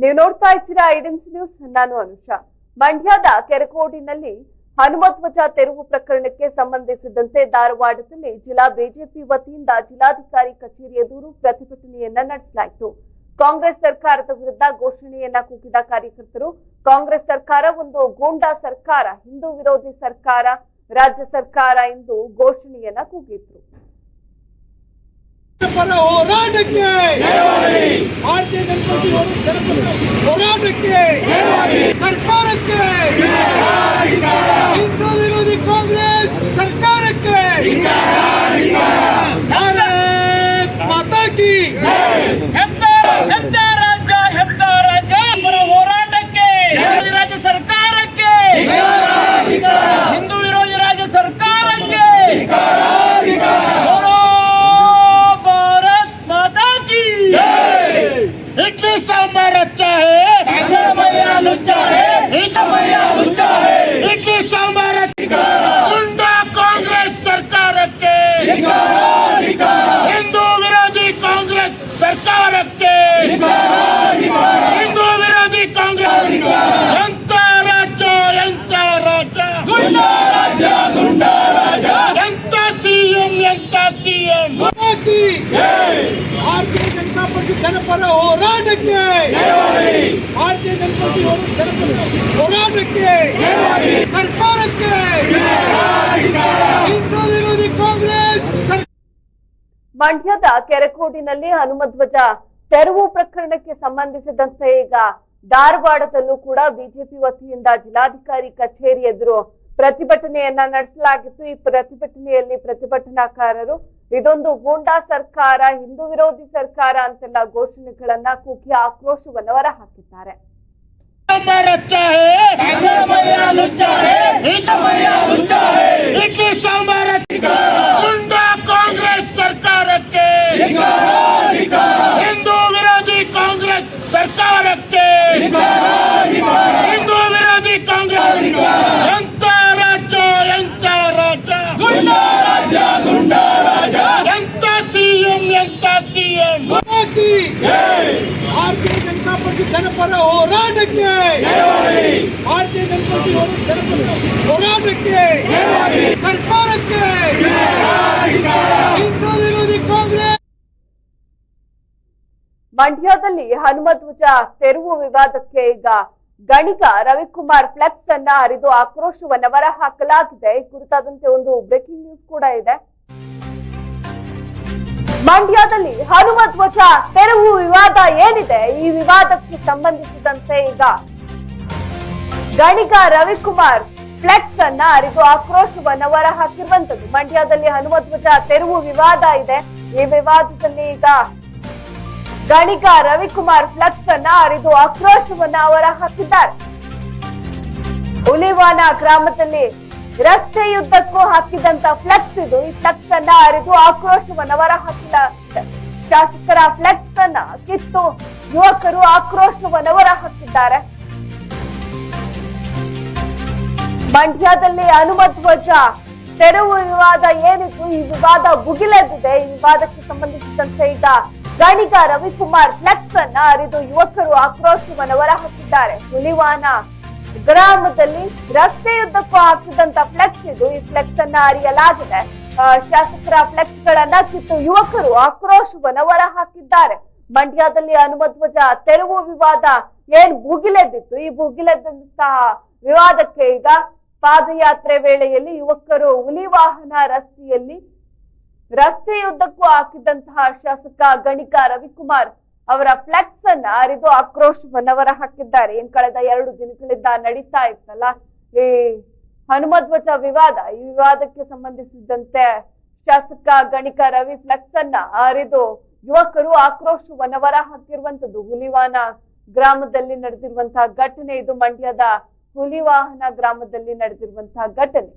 ನೀವು ನೋಡ್ತಾ ಇದ್ದೀರಾ ಐಡೆನ್ಸ್ ನ್ಯೂಸ್, ನಾನು ಅನುಷಾ. ಮಂಡ್ಯದ ಕೆರಕೋಡಿನಲ್ಲಿ ಹನುಮಧ್ವಜ ತೆರವು ಪ್ರಕರಣಕ್ಕೆ ಸಂಬಂಧಿಸಿದಂತೆ ಧಾರವಾಡದಲ್ಲಿ ಜಿಲ್ಲಾ ಬಿಜೆಪಿ ವತಿಯಿಂದ ಜಿಲ್ಲಾಧಿಕಾರಿ ಕಚೇರಿ ಎದುರು ಪ್ರತಿಭಟನೆಯನ್ನ ನಡೆಸಲಾಯಿತು. ಕಾಂಗ್ರೆಸ್ ಸರ್ಕಾರದ ವಿರುದ್ಧ ಘೋಷಣೆಯನ್ನ ಕೂಗಿದ ಕಾರ್ಯಕರ್ತರು, ಕಾಂಗ್ರೆಸ್ ಸರ್ಕಾರ ಒಂದು ಗೂಂಡಾ ಸರ್ಕಾರ, ಹಿಂದೂ ವಿರೋಧಿ ಸರ್ಕಾರ, ರಾಜ್ಯ ಸರ್ಕಾರ ಎಂದು ಘೋಷಣೆಯನ್ನ ಕೂಗಿದ್ರು. ಪರ ಹೋರಾಟಕ್ಕೆ ಭಾರತೀಯ ಜನತಾ ಜನಪದ ಹೋರಾಟಕ್ಕೆ ಸರ್ಕಾರಕ್ಕೆ ಹಿಂದೂ ವಿರೋಧಿ ಕಾಂಗ್ರೆಸ್ ಸರ್ಕಾರಕ್ಕೆ ಭಾರತ್ ಮಾತಾ ಕಿ ಹೆತ್ತ ಹೆತ್ತ ರಾಜ್ಯ ಹೆತ್ತ ರಾಜ್ಯ ಪರ ಹೋರಾಟಕ್ಕೆ ರಾಜ್ಯ ಸರ್ಕಾರಕ್ಕೆ ಹಿಂದೂ ವಿರೋಧಿ ರಾಜ್ಯ ಸರ್ಕಾರಕ್ಕೆ इडली सांबार अच्छा है लुच्चा है लुच्चा ಜನಪರ ಹೋರಾಟಕ್ಕೆ! ಭಾರತೀಯ ಜನಪತಿ ಹೋರಾಟಕ್ಕೆ! ಸರ್ಕಾರಕ್ಕೆ! ಹಿಂದೂ ವಿರೋಧಿ ಕಾಂಗ್ರೆಸ್ ಮಂಡ್ಯದ ಕೆರೆಕೋಡಿನಲ್ಲಿ ಹನುಮಧ್ವಜ ತೆರವು ಪ್ರಕರಣಕ್ಕೆ ಸಂಬಂಧಿಸಿದಂತೆ ಈಗ ಧಾರವಾಡದಲ್ಲೂ ಕೂಡ ಬಿಜೆಪಿ ವತಿಯಿಂದ ಜಿಲ್ಲಾಧಿಕಾರಿ ಕಚೇರಿ ಎದುರು ಪ್ರತಿಭಟನೆಯನ್ನ ನಡೆಸಲಾಗಿತ್ತು. ಈ ಪ್ರತಿಭಟನೆಯಲ್ಲಿ ಪ್ರತಿಭಟನಾಕಾರರು, ಇದೊಂದು ಗೂಂಡಾ ಸರ್ಕಾರ, ಹಿಂದೂ ವಿರೋಧಿ ಸರ್ಕಾರ ಅಂತೆಲ್ಲ ಘೋಷಣೆಗಳನ್ನ ಕೂಗಿ ಆಕ್ರೋಶವನ್ನು ಹೊರಹಾಕಿದ್ದಾರೆ. ಮಂಡ್ಯದಲ್ಲಿ ಹನುಮಧ್ವಜ ತೆರವು ವಿವಾದಕ್ಕೆ ಈಗ ಗಣಿಗ ರವಿಕುಮಾರ್ ಫ್ಲೆಕ್ಸ್ ಅನ್ನ ಹರಿದು ಆಕ್ರೋಶವನ್ನ ಹೊರಹಾಕಲಾಗಿದೆ. ಈ ಕುರಿತಾದಂತೆ ಒಂದು ಬ್ರೇಕಿಂಗ್ ನ್ಯೂಸ್ ಕೂಡ ಇದೆ. ಮಂಡ್ಯದಲ್ಲಿ ಹನುಮಧ್ವಜ ತೆರವು ವಿವಾದ ಏನಿದೆ? ಈ ವಿವಾದಕ್ಕೆ ಸಂಬಂಧಿಸಿದಂತೆ ಈಗ ಗಣಿಗ ರವಿಕುಮಾರ್ ಫ್ಲೆಕ್ಸ್ ಅನ್ನ ಹರಿದು ಆಕ್ರೋಶವನ್ನ ಹೊರಹಾಕಿರುವಂತದ್ದು ಮಂಡ್ಯದಲ್ಲಿ ಹನುಮಧ್ವಜ ತೆರವು ವಿವಾದ ಇದೆ. ಈ ವಿವಾದದಲ್ಲಿ ಈಗ ಗಣಿಗ ರವಿಕುಮಾರ್ ಫ್ಲಕ್ಸ್ ಅನ್ನ ಹರಿದು ಆಕ್ರೋಶವನ್ನ ಅವರ ಹಾಕಿದ್ದಾರೆ. ಹುಲಿವಾನ ಗ್ರಾಮದಲ್ಲಿ ರಸ್ತೆಯುದ್ದಕ್ಕೂ ಹಾಕಿದಂತ ಫ್ಲೆಕ್ಸ್ ಇದು, ಈ ಫ್ಲೆಕ್ಸ್ ಅನ್ನ ಹರಿದು ಆಕ್ರೋಶವನ್ನ ಹೊರ ಹಾಕಿದ ಶಾಸಕರ ಫ್ಲೆಕ್ಸ್ ಅನ್ನ ಕಿತ್ತು ಯುವಕರು ಆಕ್ರೋಶವನ್ನ ಹೊರ ಹಾಕಿದ್ದಾರೆ. ಮಂಡ್ಯದಲ್ಲಿ ಹನುಮಧ್ವಜ ತೆರವು ವಿವಾದ ಏನಿತ್ತು? ಈ ವಿವಾದ ಭುಗಿಲೆದ್ದಿದೆ. ಈ ವಿವಾದಕ್ಕೆ ಸಂಬಂಧಿಸಿದಂತೆ ಈಗ ಗಣಿಗ ರವಿಕುಮಾರ್ ಫ್ಲೆಕ್ಸ್ ಅನ್ನ ಅರಿದು ಯುವಕರು ಆಕ್ರೋಶವನ್ನು ಹೊರಹಾಕಿದ್ದಾರೆ ಹುಲಿವಾನ ಗ್ರಾಮದಲ್ಲಿ ರಸ್ತೆಯುದ್ದಕ್ಕೂ ಹಾಕಿದಂತ ಫ್ಲೆಕ್ಸ್ ಇದು. ಈ ಫ್ಲೆಕ್ಸ್ ಅನ್ನ ಅರಿಯಲಾಗಿದೆ ಶಾಸಕರ ಫ್ಲೆಕ್ಸ್ ಗಳನ್ನ ಕಿತ್ತು ಯುವಕರು ಆಕ್ರೋಶವನ್ನು ಹೊರ ಹಾಕಿದ್ದಾರೆ. ಮಂಡ್ಯದಲ್ಲಿ ಹನುಮಧ್ವಜ ತೆರವು ವಿವಾದ ಏನ್ ಭುಗಿಲೆದ್ದಿತ್ತು? ಈ ಭುಗಿಲೆದ್ದಂತಹ ವಿವಾದಕ್ಕೆ ಈಗ ಪಾದಯಾತ್ರೆ ವೇಳೆಯಲ್ಲಿ ಯುವಕರು ಹುಲಿ ವಾಹನ ರಸ್ತೆಯಲ್ಲಿ ರಸ್ತೆಯುದ್ದಕ್ಕೂ ಹಾಕಿದ್ದಂತಹ ಶಾಸಕ ಗಣಿಕ ರವಿಕುಮಾರ್ ಅವರ ಫ್ಲೆಕ್ಸ್ ಅನ್ನ ಅರಿದು ಆಕ್ರೋಶವನ್ನ ಹೊರ ಹಾಕಿದ್ದಾರೆ ಏನ್ ಕಳೆದ ಎರಡು ದಿನಗಳಿಂದ ನಡೀತಾ ಇತ್ತಲ್ಲ, ಈ ಹನುಮಧ್ವಜ ವಿವಾದ, ಈ ವಿವಾದಕ್ಕೆ ಸಂಬಂಧಿಸಿದಂತೆ ಶಾಸಕ ಗಣಿಕ ರವಿ ಫ್ಲೆಕ್ಸ್ ಅನ್ನ ಅರಿದು ಯುವಕರು ಆಕ್ರೋಶವನ್ನ ಹೊರ ಹಾಕಿರುವಂತದ್ದು ಹುಲಿವಾನ ಗ್ರಾಮದಲ್ಲಿ ನಡೆದಿರುವಂತಹ ಘಟನೆ, ಇದು ಮಂಡ್ಯದ ಹುಲಿವಾಹನ ಗ್ರಾಮದಲ್ಲಿ ನಡೆದಿರುವಂತಹ ಘಟನೆ.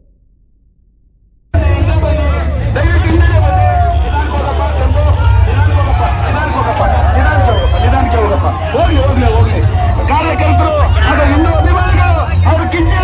ಹೋಗ್ಲಿ ಹೋಗ್ಲಿ ಹೋಗ್ಲಿ. ಕಾರ್ಯಕರ್ತರು ಅದು ಇನ್ನೂ ಅಭಿಮಾನಿಗಳು ಅವರು ಕಿಚ್ಚಿ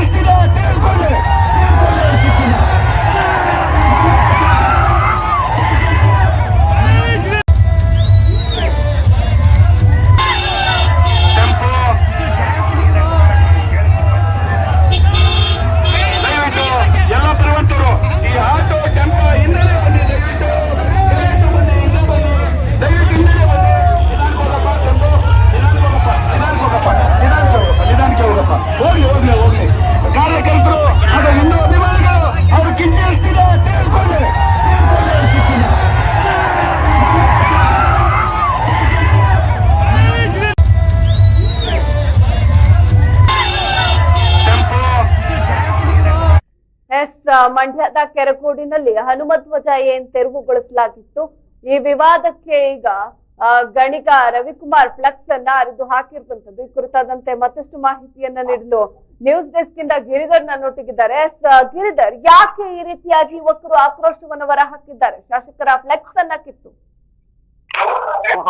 ಏನ್ ತೆರವುಗೊಳಿಸಲಾಗಿತ್ತು? ಈ ವಿವಾದಕ್ಕೆ ಈಗ ಗಣಿಗ ರವಿಕುಮಾರ್ ಫ್ಲೆಕ್ಸ್ ಅನ್ನ ಅರಿದು ಹಾಕಿರುವಂತದ್ದು ಈ ಕುರಿತಾದಂತೆ ಮತ್ತಷ್ಟು ಮಾಹಿತಿಯನ್ನ ನೀಡಲು ನ್ಯೂಸ್ ಡೆಸ್ಕ್ ಇಂದ ಗಿರಿಧರ್ ನೋಟಿಗಿದ್ದಾರೆ ಗಿರಿಧರ್ ಯಾಕೆ ಈ ರೀತಿಯಾಗಿ ಯುವಕರು ಆಕ್ರೋಶವನ್ನು ಹೊರ ಹಾಕಿದ್ದಾರೆ ಶಾಸಕರ ಫ್ಲೆಕ್ಸ್ ಅನ್ನ ಕಿತ್ತು.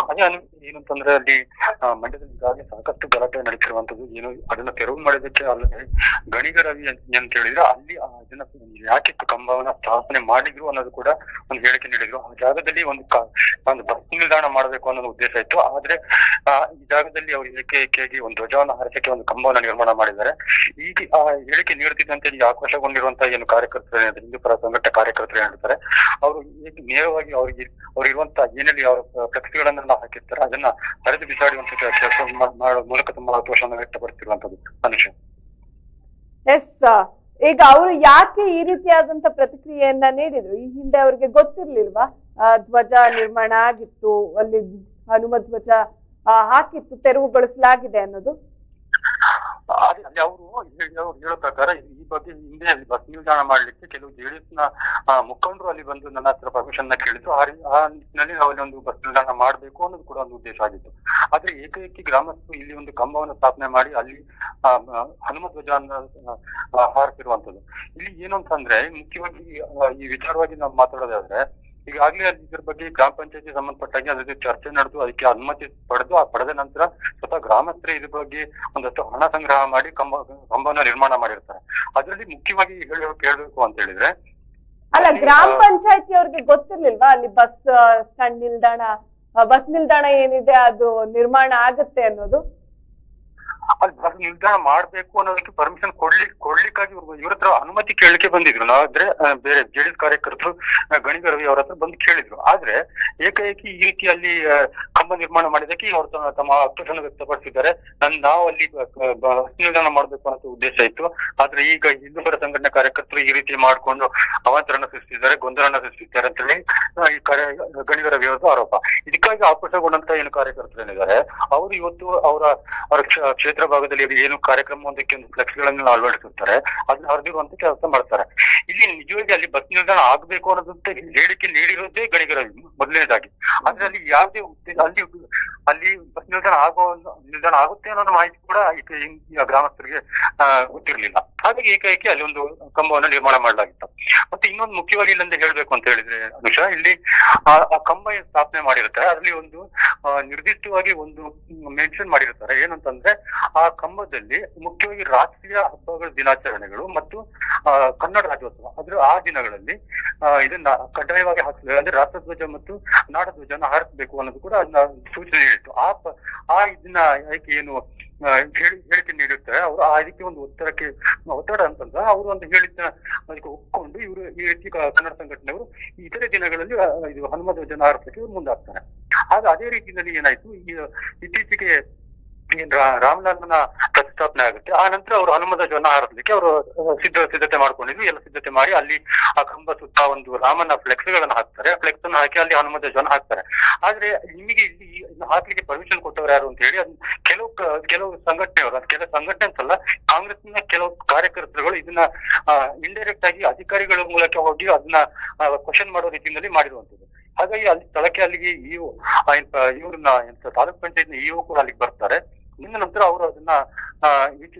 ಅದೇ ಏನಂತಂದ್ರೆ ಅಲ್ಲಿ ಮಂಡ್ಯದಲ್ಲಿ ಈಗಾಗಲೇ ಸಾಕಷ್ಟು ಗಲಾಟೆ ನಡೀತಿರುವಂತದ್ದು ಏನು ಅದನ್ನ ತೆರವು ಮಾಡಿದಕ್ಕೆ ಅಲ್ಲದೆ ಗಣಿಗರವಿ ಅಂತ ಹೇಳಿದ್ರೆ. ಅಲ್ಲಿ ಅದನ್ನ ಯಾಕೆ ಕಂಬವನ್ನ ಸ್ಥಾಪನೆ ಮಾಡಿದ್ರು ಅನ್ನೋದು ಕೂಡ ಒಂದು ಹೇಳಿಕೆ ನೀಡಿದ್ರು. ಆ ಜಾಗದಲ್ಲಿ ಒಂದು ಒಂದು ಬಸ್ ನಿಲ್ದಾಣ ಮಾಡಬೇಕು ಅನ್ನೋ ಉದ್ದೇಶ ಇತ್ತು. ಆದ್ರೆ ಆ, ಈ ಜಾಗದಲ್ಲಿ ಅವರು ಏಕೈಕೆಯಾಗಿ ಒಂದು ಧ್ವಜವನ್ನು ಹಾರಿಸಕ್ಕೆ ಒಂದು ಕಂಬವನ್ನ ನಿರ್ಮಾಣ ಮಾಡಿದ್ದಾರೆ. ಈಗ ಆ ಹೇಳಿಕೆ ನೀಡುತ್ತಿದ್ದಂತೆ ಆಕ್ರೋಶಗೊಂಡಿರುವಂತಹ ಏನು ಕಾರ್ಯಕರ್ತರು ಹಿಂದೂ ಪರ ಸಂಘಟನೆ ಕಾರ್ಯಕರ್ತರು ಏನಿರ್ತಾರೆ ಅವರು ನೇರವಾಗಿ ಅವರಿಗೆ ಅವ್ರು ಇರುವಂತಹ ಏನಲ್ಲಿ ಅವರ ಫ್ಲೆಕ್ಸ್ಗಳನ್ನೆಲ್ಲ ಹಾಕಿರ್ತಾರೆ. ಅದನ್ನ ಹರಿದು ಬಿಸಾಡುವಂತ ಕೆಲಸ ಮಾಡೋ ಮೂಲಕ ತುಂಬಾ ಆಕ್ರೋಶವನ್ನು ವ್ಯಕ್ತಪಡಿಸಿರುವಂತದ್ದು ಅನುಷ ಎಸ್ ಈಗ ಅವರು ಯಾಕೆ ಈ ರೀತಿಯಾದಂತ ಪ್ರತಿಕ್ರಿಯೆಯನ್ನ ನೀಡಿದ್ರು? ಈ ಹಿಂದೆ ಅವರಿಗೆ ಗೊತ್ತಿರ್ಲಿಲ್ವಾ? ಧ್ವಜ ನಿರ್ಮಾಣ ಆಗಿತ್ತು, ಅಲ್ಲಿ ಹನುಮ ಧ್ವಜ ಹಾಕಿತ್ತು, ತೆರವುಗೊಳಿಸಲಾಗಿದೆ ಅನ್ನೋದು? ಅದೇ ಅವರು ಹೇಳೋ ಪ್ರಕಾರ ಈ ಬಗ್ಗೆ ಹಿಂದೆ ಬಸ್ ನಿಲ್ದಾಣ ಮಾಡ್ಲಿಕ್ಕೆ ಕೆಲವು ಜೆಡಿಎಸ್ನ ಮುಖಂಡರು ಅಲ್ಲಿ ಬಂದು ನನ್ನ ಹತ್ರ ಪರ್ಮಿಷನ್ನ ಕೇಳಿದ್ರು. ಆ ನಿಟ್ಟಿನಲ್ಲಿ ನಾವು ಅಲ್ಲಿ ಒಂದು ಬಸ್ ನಿಲ್ದಾಣ ಮಾಡಬೇಕು ಅನ್ನೋದು ಕೂಡ ಒಂದು ಉದ್ದೇಶ ಆಗಿತ್ತು. ಆದ್ರೆ ಏಕೈಕಿ ಗ್ರಾಮಸ್ಥರು ಇಲ್ಲಿ ಒಂದು ಕಂಬವನ್ನು ಸ್ಥಾಪನೆ ಮಾಡಿ ಅಲ್ಲಿ ಹನುಮ ಧ್ವಜ ಹಾರತಿರುವಂತದ್ದು ಇಲ್ಲಿ ಏನು ಅಂತಂದ್ರೆ ಮುಖ್ಯವಾಗಿ ಈ ವಿಚಾರವಾಗಿ ನಾವು ಮಾತಾಡೋದಾದ್ರೆ ಈಗಾಗಲೇ ಅಲ್ಲಿ ಇದ್ರ ಬಗ್ಗೆ ಗ್ರಾಮ ಪಂಚಾಯತಿ ಸಂಬಂಧಪಟ್ಟಾಗಿ ಅದ್ರ ಜೊತೆ ಚರ್ಚೆ ನಡೆದು ಅದಕ್ಕೆ ಅನುಮತಿ ಪಡೆದು ಆ ಪಡೆದ ನಂತರ ಸ್ವತಃ ಗ್ರಾಮಸ್ಥರೇ ಇದ್ರ ಬಗ್ಗೆ ಒಂದಷ್ಟು ಹಣ ಸಂಗ್ರಹ ಮಾಡಿ ಕಂಬ ಕಂಬವನ್ನ ನಿರ್ಮಾಣ ಮಾಡಿರ್ತಾರೆ. ಅದರಲ್ಲಿ ಮುಖ್ಯವಾಗಿ ಹೇಳ ಕೇಳಬೇಕು ಅಂತ ಹೇಳಿದ್ರೆ ಅಲ್ಲ ಗ್ರಾಮ ಪಂಚಾಯತಿ ಅವ್ರಿಗೆ ಗೊತ್ತಿರ್ಲಿಲ್ವಾ? ಅಲ್ಲಿ ಬಸ್ ಸ್ಟ್ಯಾಂಡ್ ನಿಲ್ದಾಣ ಬಸ್ ನಿಲ್ದಾಣ ಏನಿದೆ ಅದು ನಿರ್ಮಾಣ ಆಗತ್ತೆ ಅನ್ನೋದು? ಅಲ್ಲಿ ಮಾಡ್ಬೇಕು ಅನ್ನೋದಕ್ಕೆ ಪರ್ಮಿಷನ್ ಕೊಡ್ಲಿ ಕೊಡ್ಲಿಕ್ಕಾಗಿ ಇವ್ರು ಹತ್ರ ಅನುಮತಿ ಕೇಳಲಿಕ್ಕೆ ಬಂದಿದ್ರು. ಆದ್ರೆ ಬೇರೆ ಜೆಡಿಎಸ್ ಕಾರ್ಯಕರ್ತರು ಗಣಿಗ ರವಿ ಅವ್ರ ಹತ್ರ ಬಂದು ಕೇಳಿದ್ರು. ಆದ್ರೆ ಏಕಾಏಕಿ ಈ ರೀತಿ ಅಲ್ಲಿ ಕಂಬ ನಿರ್ಮಾಣ ಮಾಡಿದಕ್ಕೆ ಅವ್ರು ತಮ್ಮ ಆಕ್ರೋಶನ ವ್ಯಕ್ತಪಡಿಸಿದ್ದಾರೆ. ನನ್ ನಾವು ಅಲ್ಲಿ ನಿಲ್ದಾಣ ಮಾಡ್ಬೇಕು ಅನ್ನೋ ಉದ್ದೇಶ ಇತ್ತು. ಆದ್ರೆ ಈಗ ಹಿಂದೂ ಪರ ಸಂಘಟನೆ ಕಾರ್ಯಕರ್ತರು ಈ ರೀತಿ ಮಾಡ್ಕೊಂಡು ಅವಾಂತರಣ ಸೃಷ್ಟಿಸಿದ್ದಾರೆ, ಗೊಂದಲನ ಸೃಷ್ಟಿಸಿದ್ದಾರೆ ಅಂತ ಹೇಳಿ ಈ ಕಾರ್ಯ ಗಣಿಗ ರವಿ ಅವರದ್ದು ಆರೋಪ. ಇದಕ್ಕಾಗಿ ಆಕ್ರೋಶಗೊಂಡಂತ ಏನು ಕಾರ್ಯಕರ್ತರು ಏನಿದ್ದಾರೆ? ಅವರು ಇವತ್ತು ಅವರ ಅವರ ಕ್ಷ- ಕ್ಷೇತ್ರ ಭಾಗದಲ್ಲಿ ಏನು ಕಾರ್ಯಕ್ರಮ ಒಂದಕ್ಕೆ ಒಂದು ಫ್ಲೆಕ್ಸ್ ಗಳನ್ನ ಅಳವಡಿಸುತ್ತಾರೆ ಅದನ್ನ ಹರಿದಿರುವಂತ ಕೆಲಸ ಮಾಡ್ತಾರೆ. ಇಲ್ಲಿ ನಿಜವಾಗಿ ಅಲ್ಲಿ ಬಸ್ ನಿಲ್ದಾಣ ಆಗ್ಬೇಕು ಅನ್ನೋದಂತ ಹೇಳಿಕೆ ನೀಡಿರೋದೇ ಗಣಿಗರವಿ ಮೊದಲನೇದಾಗಿ. ಆದ್ರೆ ಅಲ್ಲಿ ಯಾವುದೇ ಅಲ್ಲಿ ಅಲ್ಲಿ ಬಸ್ ನಿಲ್ದಾಣ ಆಗೋ ನಿಲ್ದಾಣ ಆಗುತ್ತೆ ಅನ್ನೋ ಮಾಹಿತಿ ಕೂಡ ಗ್ರಾಮಸ್ಥರಿಗೆ ಗೊತ್ತಿರಲಿಲ್ಲ. ಹಾಗಾಗಿ ಏಕಾಏಕಿ ಅಲ್ಲಿ ಒಂದು ಕಂಬವನ್ನು ನಿರ್ಮಾಣ ಮಾಡಲಾಗಿತ್ತು. ಮತ್ತೆ ಇನ್ನೊಂದು ಮುಖ್ಯವಾಗಿ ಇಲ್ಲಿಂದ ಹೇಳ್ಬೇಕು ಅಂತ ಹೇಳಿದ್ರೆ, ಅನುಷ, ಇಲ್ಲಿ ಆ ಕಂಬ ಸ್ಥಾಪನೆ ಮಾಡಿರ್ತಾರೆ. ಅದರಲ್ಲಿ ಒಂದು ನಿರ್ದಿಷ್ಟವಾಗಿ ಒಂದು ಮೆನ್ಷನ್ ಮಾಡಿರ್ತಾರೆ. ಏನಂತಂದ್ರೆ ಆ ಕಂಬದಲ್ಲಿ ಮುಖ್ಯವಾಗಿ ರಾಷ್ಟ್ರೀಯ ಹಬ್ಬಗಳ ದಿನಾಚರಣೆಗಳು ಮತ್ತು ಕನ್ನಡ ರಾಜ್ಯೋತ್ಸವ. ಅದ್ರ ಆ ದಿನಗಳಲ್ಲಿ ಇದನ್ನ ಕಡ್ಡಾಯವಾಗಿ ಹಾಕಿದ್ರೆ ಅಂದ್ರೆ ರಾಷ್ಟ್ರಧ್ವಜ ಮತ್ತು ನಾಡಧ್ವಜನ ಹಾರಿಸಬೇಕು ಅನ್ನೋದು ಕೂಡ ಅದನ್ನ ಸೂಚನೆ ನೀಡಿತ್ತು ಆ ಆ ಇದನ್ನ ಆಯ್ಕೆ ಏನು ಹೇಳಿ, ಹೇಳಿಕೆ ನೀಡುತ್ತಾರೆ ಅವರು ಆ ಇದಕ್ಕೆ ಒಂದು ಒತ್ತಡಕ್ಕೆ, ಒತ್ತಡ ಅಂತಂದ್ರೆ ಅವರು ಒಂದು ಹೇಳಿದ್ದ ಅದಕ್ಕೆ ಒಪ್ಕೊಂಡು ಇವರು ಈ ರೀತಿ ಕನ್ನಡ ಸಂಘಟನೆಯವರು ಇತರೆ ದಿನಗಳಲ್ಲಿ ಇದು ಹನುಮ ಧ್ವಜನ ಹಾರಿಸಲಿಕ್ಕೆ ಇವರು ಮುಂದಾಗ್ತಾರೆ. ಆಗ ಅದೇ ರೀತಿಯಲ್ಲಿ ಏನಾಯ್ತು? ಈ, ಇತ್ತೀಚೆಗೆ ಏನ್ ರಾ- ಪ್ರತಿಷ್ಠಾಪನೆ ಆಗುತ್ತೆ. ಆ ನಂತರ ಅವರು ಹನುಮ ಜ್ವನ ಹಾರಿಸಲಿಕ್ಕೆ ಅವರು ಸಿದ್ಧ, ಸಿದ್ಧತೆ ಮಾಡ್ಕೊಂಡಿದ್ವಿ. ಎಲ್ಲ ಸಿದ್ಧತೆ ಮಾಡಿ ಅಲ್ಲಿ ಆ ಕಂಬ ಸುತ್ತ ಒಂದು ರಾಮನ ಫ್ಲೆಕ್ಸ್ ಗಳನ್ನ ಹಾಕ್ತಾರೆ. ಫ್ಲೆಕ್ಸ್ ಅನ್ನು ಹಾಕಿ ಅಲ್ಲಿ ಹನುಮ ಧ್ವಜವನ್ನ ಹಾಕ್ತಾರೆ. ಆದ್ರೆ ನಿಮಗೆ ಇಲ್ಲಿ ಹಾಕ್ಲಿಕ್ಕೆ ಪರ್ಮಿಷನ್ ಕೊಟ್ಟವರು ಯಾರು ಅಂತ ಹೇಳಿ ಕೆಲವು ಕೆಲವು ಸಂಘಟನೆಯವರು ಕೆಲವು ಸಂಘಟನೆ ಅಂತಲ್ಲ, ಕಾಂಗ್ರೆಸ್ನ ಕೆಲವು ಕಾರ್ಯಕರ್ತರುಗಳು ಇದನ್ನ ಇಂಡೈರೆಕ್ಟ್ ಆಗಿ ಅಧಿಕಾರಿಗಳ ಮೂಲಕ ಹೋಗಿ ಅದನ್ನ ಕ್ವಶನ್ ಮಾಡೋ ರೀತಿಯಲ್ಲಿ ಮಾಡಿರುವಂತದ್ದು ಹಾಗಾಗಿ ಅಲ್ಲಿ ಸ್ಥಳಕ್ಕೆ ಅಲ್ಲಿಗೆ ಇಒ ಇವ್ರನ್ನ ತಾಲೂಕ್ ಪಂಚಾಯತ್ ಇಒ ಕೂಡ ಅಲ್ಲಿಗೆ ಬರ್ತಾರೆ. ನಂತರ ಅವರು ಅದನ್ನ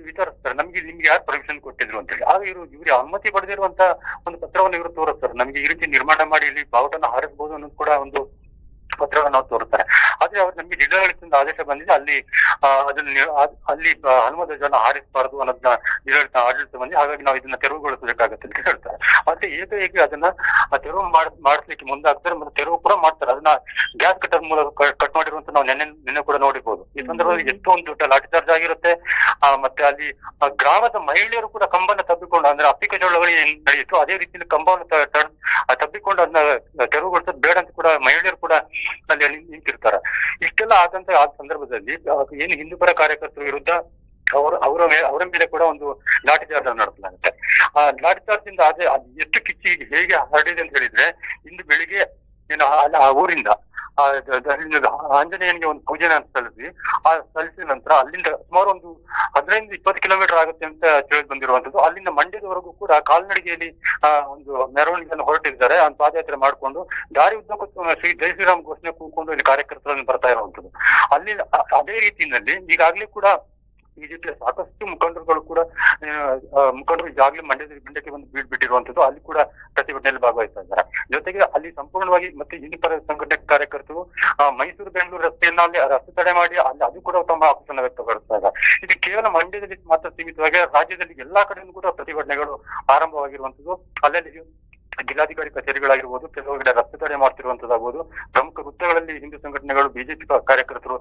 ವಿಚಾರಿಸ್ತಾರೆ. ನಮ್ಗೆ ನಿಮ್ಗೆ ಯಾರು ಪರ್ಮಿಷನ್ ಕೊಟ್ಟಿದ್ರು ಅಂತ ಹೇಳಿ ಆಗ ಇವರು ಇವ್ರಿಗೆ ಅನುಮತಿ ಪಡೆದಿರುವಂತ ಒಂದು ಪತ್ರವನ್ನು ಇವರು ತೋರಿಸ್ತಾರೆ. ನಮ್ಗೆ ಈ ರೀತಿ ನಿರ್ಮಾಣ ಮಾಡಿ ಇಲ್ಲಿ ಬಾವುಟನ ಹಾರಿಸಬಹುದು ಅನ್ನೋದು ಕೂಡ ಒಂದು ಪತ್ರವನ್ನು ನಾವು ತೋರಿಸ್ತಾರೆ ಆದ್ರೆ ಅವ್ರು ನಮ್ಗೆ ಜಿಲ್ಲಾಡಳಿತದಿಂದ ಆದೇಶ ಬಂದಿದೆ ಅಲ್ಲಿ ಅದನ್ನ ಅಲ್ಲಿ ಹನುಮ ಧ್ವಜನ ಹಾರಿಸಬಾರದು ಅನ್ನೋದನ್ನ ಜಿಲ್ಲಾಡಳಿತ ಆಡಳಿತ ಬಂದಿದೆ. ಹಾಗಾಗಿ ನಾವು ಇದನ್ನ ತೆರವುಗೊಳಿಸಬೇಕಾಗತ್ತೆ ಅಂತ ಹೇಳ್ತಾರೆ. ಮತ್ತೆ ಏಕ ಅದನ್ನ ತೆರವು ಮಾಡ್ ಮಾಡಿಸ್ಲಿಕ್ಕೆ ಮುಂದಾಗ್ತಾರೆ ಮತ್ತೆ ತೆರವು ಕೂಡ ಮಾಡ್ತಾರೆ. ಅದನ್ನ ಗ್ಯಾಸ್ ಕಟ್ಟರ್ ಮೂಲಕ ಕಟ್ ಮಾಡಿರುವಂತ ನಾವು ನೆನ್ನೆ ನಿನ್ನೆ ಕೂಡ ನೋಡಿರ್ಬೋದು. ಈ ಸಂದರ್ಭದಲ್ಲಿ ಎಷ್ಟೊಂದು ದೊಡ್ಡ ಲಾಠಿ ಚಾರ್ಜ್ ಆಗಿರುತ್ತೆ ಮತ್ತೆ ಅಲ್ಲಿ ಗ್ರಾಮದ ಮಹಿಳೆಯರು ಕೂಡ ಕಂಬನ ತಬ್ಬಿಕೊಂಡು ಅಂದ್ರೆ ಅಪ್ಪಿಕ ಚಳವಳಿ ನಡೆಯಿತು ಅದೇ ರೀತಿಯಲ್ಲಿ ಕಂಬವನ್ನು ತಬ್ಬಿಕೊಂಡು ಅದನ್ನ ತೆರವುಗೊಳಿಸೋದು ಬೇಡ ಅಂತ ಕೂಡ ಮಹಿಳೆಯರು ಕೂಡ ಅಲ್ಲಿ ಅಲ್ಲಿ ನಿಂತಿರ್ತಾರೆ. ಇಷ್ಟೆಲ್ಲ ಆದಂತ ಆ ಸಂದರ್ಭದಲ್ಲಿ ಏನು ಹಿಂದೂಪರ ಕಾರ್ಯಕರ್ತರ ವಿರುದ್ಧ ಅವರ ಅವರ ಮೇಲೆ ಅವರ ಮೇಲೆ ಕೂಡ ಒಂದು ಲಾಠಿ ಚಾರ್ಜ್ ನಡೆಸಲಾಗುತ್ತೆ. ಆ ಲಾಠಿ ಚಾರ್ಜ್ ಇಂದ ಅದೇ ಅದು ಎಷ್ಟು ಕಿಚ್ಚಿ ಹೇಗೆ ಹರಡಿದೆ ಅಂತ ಹೇಳಿದ್ರೆ, ಇಂದು ಬೆಳಿಗ್ಗೆ, ಏನು ಆ- ಊರಿಂದ ಆಂಜನೇಯನಿಗೆ ಒಂದು ಪೂಜೆನ ಸಲ್ಲಿಸಿ ಆ ಸಲ್ಲಿಸಿದ ನಂತರ ಅಲ್ಲಿಂದ ಸುಮಾರು ಒಂದು ಹದಿನೈದು ಇಪ್ಪತ್ತು ಕಿಲೋಮೀಟರ್ ಆಗುತ್ತೆ ಅಂತ ತಿಳಿದು ಬಂದಿರುವಂತದ್ದು ಅಲ್ಲಿಂದ ಮಂಡ್ಯದವರೆಗೂ ಕೂಡ ಕಾಲ್ನಡಿಗೆಯಲ್ಲಿ ಒಂದು ಮೆರವಣಿಗೆಯನ್ನು ಹೊರಟಿದ್ದಾರೆ. ಆ ಪಾದಯಾತ್ರೆ ಮಾಡಿಕೊಂಡು ದಾರಿ ಉದ್ದಕ್ಕೂ ಶ್ರೀ ಜೈ ಶ್ರೀರಾಮ್ ಘೋಷಣೆ ಕೂತ್ಕೊಂಡು ಇಲ್ಲಿ ಕಾರ್ಯಕರ್ತರನ್ನು ಬರ್ತಾ ಇರುವಂತದ್ದು ಅಲ್ಲಿ ಅದೇ ರೀತಿಯಲ್ಲಿ ಈಗಾಗಲೇ ಕೂಡ ಬಿಜೆಪಿಯ ಸಾಕಷ್ಟು ಮುಖಂಡರುಗಳು ಕೂಡ ಮುಖಂಡರು ಈಗಾಗಲೇ ಮಂಡ್ಯದ, ಮಂಡ್ಯಕ್ಕೆ ಒಂದು ಬೀಡ್ ಬಿಟ್ಟಿರುವಂತದ್ದು ಅಲ್ಲಿ ಕೂಡ ಪ್ರತಿಭಟನೆಯಲ್ಲಿ ಭಾಗವಹಿಸ್ತಾ ಇದ್ದಾರೆ. ಜೊತೆಗೆ ಅಲ್ಲಿ ಸಂಪೂರ್ಣವಾಗಿ ಮತ್ತೆ ಇನ್ನಿತರ ಸಂಘಟನೆ ಕಾರ್ಯಕರ್ತರು ಮೈಸೂರು, ಬೆಂಗಳೂರು ರಸ್ತೆಯನ್ನ ಅಲ್ಲಿ ರಸ್ತೆ ತಡೆ ಮಾಡಿ, ಅಲ್ಲಿ ಅದು ಕೂಡ ತಮ್ಮ ಆಕ್ರೋಶನ ವ್ಯಕ್ತಪಡಿಸ್ತಾ ಇದ್ದಾರೆ. ಇದು ಕೇವಲ ಮಂಡ್ಯದಲ್ಲಿ ಮಾತ್ರ ಸೀಮಿತವಾಗಿ, ರಾಜ್ಯದಲ್ಲಿ ಎಲ್ಲಾ ಕಡೆಯೂ ಕೂಡ ಪ್ರತಿಭಟನೆಗಳು ಆರಂಭವಾಗಿರುವಂತದ್ದು ಅಲ್ಲಲ್ಲಿ ಜಿಲ್ಲಾಧಿಕಾರಿ ಕಚೇರಿಗಳಾಗಿರ್ಬೋದು, ಕೆಲವು ಕಡೆ ರಸ್ತೆ ತಡೆ ಮಾಡ್ತಿರುವಂತದ್ದಾಗ್ಬೋದು, ಪ್ರಮುಖ ವೃತ್ತಗಳಲ್ಲಿ ಹಿಂದೂ ಸಂಘಟನೆಗಳು, ಬಿಜೆಪಿ ಕಾರ್ಯಕರ್ತರು